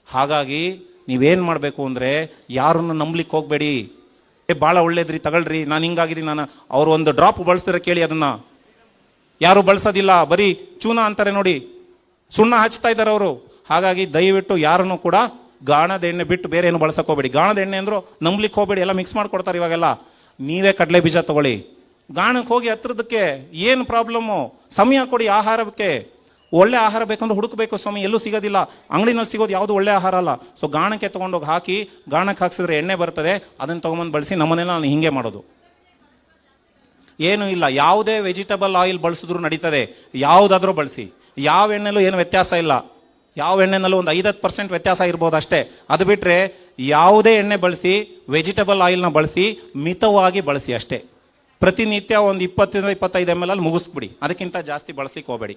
ಹಾಗಾಗಿ ನೀವೇನು ಮಾಡಬೇಕು ಅಂದರೆ ಯಾರನ್ನು ನಂಬ್ಲಿಕ್ಕೆ ಹೋಗಬೇಡಿ. ಏ ಭಾಳ ಒಳ್ಳೇದ್ರಿ, ತಗೊಳ್ರಿ. ನಾನು ಹಿಂಗಾಗಿದ್ದೀನಿ. ನಾನು ಅವ್ರು ಒಂದು ಡ್ರಾಪ್ ಬಳಸಿದ್ರೆ ಕೇಳಿ ಅದನ್ನ. ಯಾರು ಬಳಸೋದಿಲ್ಲ. ಬರೀ ಚೂನ ಅಂತಾರೆ ನೋಡಿ. ಸುಣ್ಣ ಹಚ್ತಾ ಇದ್ದಾರೆ ಅವರು. ಹಾಗಾಗಿ ದಯವಿಟ್ಟು ಯಾರನ್ನು ಕೂಡ ಗಾಣದ ಎಣ್ಣೆ ಬಿಟ್ಟು ಬೇರೆ ಏನು ಬಳಸಕ್ಕೆ ಹೋಗ್ಬೇಡಿ. ಗಾಣದ ಎಣ್ಣೆ ಅಂದ್ರೆ ನಂಬ್ಲಿಕ್ಕೆ ಹೋಗ್ಬೇಡಿ, ಎಲ್ಲ ಮಿಕ್ಸ್ ಮಾಡ್ಕೊಡ್ತಾರೆ ಇವಾಗೆಲ್ಲ. ನೀವೇ ಕಡಲೆ ಬೀಜ ತಗೊಳ್ಳಿ. ಗಾಣಕ್ಕೆ ಹೋಗಿ ಹತ್ರದಕ್ಕೆ ಏನು ಪ್ರಾಬ್ಲಮ್ಮು ಸಮಯ ಕೊಡಿ ಆಹಾರಕ್ಕೆ. ಒಳ್ಳೆ ಆಹಾರ ಬೇಕಂದ್ರೆ ಹುಡುಕಬೇಕು ಸ್ವಾಮಿ, ಎಲ್ಲೂ ಸಿಗೋದಿಲ್ಲ. ಅಂಗಡಿನಲ್ಲಿ ಸಿಗೋದು ಯಾವುದು ಒಳ್ಳೆ ಆಹಾರ ಅಲ್ಲ. ಸೊ ಗಾಣಕ್ಕೆ ತೊಗೊಂಡೋಗಿ ಹಾಕಿ, ಗಾಣಕ್ಕೆ ಹಾಕ್ಸಿದ್ರೆ ಎಣ್ಣೆ ಬರ್ತದೆ, ಅದನ್ನು ತೊಗೊಂಬಂದು ಬಳಸಿ ನಮ್ಮನೆಲ್ಲ ನಾನು ಹಿಂಗೆ ಮಾಡೋದು. ಏನು ಇಲ್ಲ, ಯಾವುದೇ ವೆಜಿಟಬಲ್ ಆಯಿಲ್ ಬಳಸಿದ್ರು ನಡೀತದೆ. ಯಾವುದಾದ್ರೂ ಬಳಸಿ. ಯಾವ ಎಣ್ಣೆಲೂ ಏನು ವ್ಯತ್ಯಾಸ ಇಲ್ಲ. ಯಾವ ಎಣ್ಣೆನಲ್ಲೂ ಒಂದು ಐದತ್ತು ಪರ್ಸೆಂಟ್ ವ್ಯತ್ಯಾಸ ಇರ್ಬೋದು ಅಷ್ಟೇ ಅದು ಬಿಟ್ಟರೆ ಯಾವುದೇ ಎಣ್ಣೆ ಬಳಸಿ, ವೆಜಿಟೇಬಲ್ ಆಯಿಲ್ನ ಬಳಸಿ, ಮಿತವಾಗಿ ಬಳಸಿ ಅಷ್ಟೇ. ಪ್ರತಿನಿತ್ಯ ಒಂದು ಇಪ್ಪತ್ತರಿಂದ ಇಪ್ಪತ್ತೈದು ಎಂ ಎಲ್ ಅಲ್ಲಿ ಮುಗಿಸ್ಬಿಡಿ. ಅದಕ್ಕಿಂತ ಜಾಸ್ತಿ ಬಳಸ್ಲಿಕ್ಕೆ ಹೋಗಬೇಡಿ.